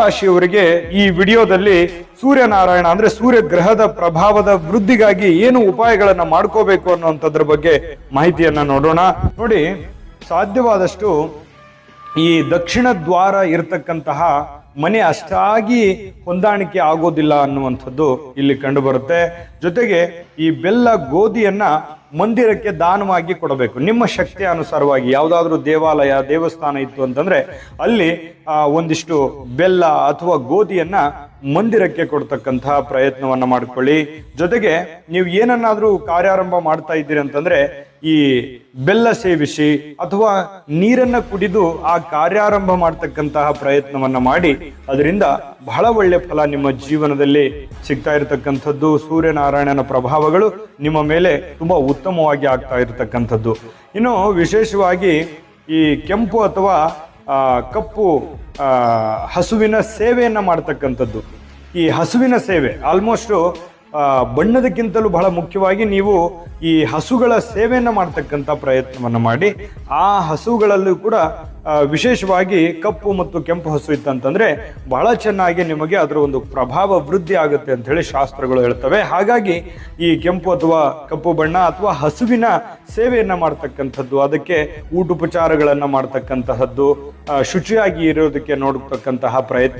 ರಾಶಿಯವರಿಗೆ ಈ ವಿಡಿಯೋದಲ್ಲಿ ಸೂರ್ಯನಾರಾಯಣ ಅಂದ್ರೆ ಸೂರ್ಯ ಗ್ರಹದ ಪ್ರಭಾವದ ವೃದ್ಧಿಗಾಗಿ ಏನು ಉಪಾಯಗಳನ್ನ ಮಾಡ್ಕೋಬೇಕು ಅನ್ನುವಂಥದ್ರ ಬಗ್ಗೆ ಮಾಹಿತಿಯನ್ನ ನೋಡೋಣ. ನೋಡಿ, ಸಾಧ್ಯವಾದಷ್ಟು ಈ ದಕ್ಷಿಣ ದ್ವಾರ ಇರತಕ್ಕಂತಹ ಮನೆ ಅಷ್ಟಾಗಿ ಹೊಂದಾಣಿಕೆ ಆಗೋದಿಲ್ಲ ಅನ್ನುವಂಥದ್ದು ಇಲ್ಲಿ ಕಂಡು ಬರುತ್ತೆ ಜೊತೆಗೆ ಈ ಬೆಲ್ಲ ಗೋಧಿಯನ್ನ ಮಂದಿರಕ್ಕೆ ದಾನವಾಗಿ ಕೊಡಬೇಕು. ನಿಮ್ಮ ಶಕ್ತಿಯ ಅನುಸಾರವಾಗಿ ಯಾವುದಾದ್ರೂ ದೇವಾಲಯ, ದೇವಸ್ಥಾನ ಇತ್ತು ಅಂತಂದ್ರೆ ಅಲ್ಲಿ ಒಂದಿಷ್ಟು ಬೆಲ್ಲ ಅಥವಾ ಗೋಧಿಯನ್ನ ಮಂದಿರಕ್ಕೆ ಕೊಡ್ತಕ್ಕಂತಹ ಪ್ರಯತ್ನವನ್ನ ಮಾಡ್ಕೊಳ್ಳಿ. ಜೊತೆಗೆ ನೀವು ಏನನ್ನಾದ್ರೂ ಕಾರ್ಯಾರಂಭ ಮಾಡ್ತಾ ಇದ್ದೀರಿ ಅಂತಂದ್ರೆ ಈ ಬೆಲ್ಲ ಸೇವಿಸಿ ಅಥವಾ ನೀರನ್ನ ಕುಡಿದು ಆ ಕಾರ್ಯಾರಂಭ ಮಾಡ್ತಕ್ಕಂತಹ ಪ್ರಯತ್ನವನ್ನ ಮಾಡಿ, ಅದರಿಂದ ಬಹಳ ಒಳ್ಳೆ ಫಲ ನಿಮ್ಮ ಜೀವನದಲ್ಲಿ ಸಿಗ್ತಾ ಇರತಕ್ಕಂಥದ್ದು. ಸೂರ್ಯನಾರಾಯಣನ ಪ್ರಭಾವಗಳು ನಿಮ್ಮ ಮೇಲೆ ತುಂಬಾ ಉತ್ತಮವಾಗಿ ಆಗ್ತಾ ಇರತಕ್ಕಂಥದ್ದು. ಇನ್ನು ವಿಶೇಷವಾಗಿ ಈ ಕೆಂಪು ಅಥವಾ ಕಪ್ಪು ಹಸುವಿನ ಸೇವೆಯನ್ನು ಮಾಡ್ತಕ್ಕಂಥದ್ದು. ಈ ಹಸುವಿನ ಸೇವೆ ಆಲ್ಮೋಸ್ಟ್ ಬಣ್ಣದಕ್ಕಿಂತಲೂ ಬಹಳ ಮುಖ್ಯವಾಗಿ ನೀವು ಈ ಹಸುಗಳ ಸೇವೆಯನ್ನು ಮಾಡ್ತಕ್ಕಂಥ ಪ್ರಯತ್ನವನ್ನು ಮಾಡಿ, ಆ ಹಸುಗಳಲ್ಲೂ ಕೂಡ ವಿಶೇಷವಾಗಿ ಕಪ್ಪು ಮತ್ತು ಕೆಂಪು ಹಸು ಇತ್ತಂತಂದರೆ ಬಹಳ ಚೆನ್ನಾಗಿ ನಿಮಗೆ ಅದರ ಒಂದು ಪ್ರಭಾವ ವೃದ್ಧಿ ಆಗುತ್ತೆ ಅಂತ ಹೇಳಿ ಶಾಸ್ತ್ರಗಳು ಹೇಳ್ತವೆ. ಹಾಗಾಗಿ ಈ ಕೆಂಪು ಅಥವಾ ಕಪ್ಪು ಬಣ್ಣ ಅಥವಾ ಹಸುವಿನ ಸೇವೆಯನ್ನು ಮಾಡ್ತಕ್ಕಂಥದ್ದು, ಅದಕ್ಕೆ ಊಟೋಪಚಾರಗಳನ್ನು ಮಾಡ್ತಕ್ಕಂತಹದ್ದು ಶುಚಿಯಾಗಿ ಇರೋದಕ್ಕೆ ನೋಡತಕ್ಕಂತಹ ಪ್ರಯತ್ನ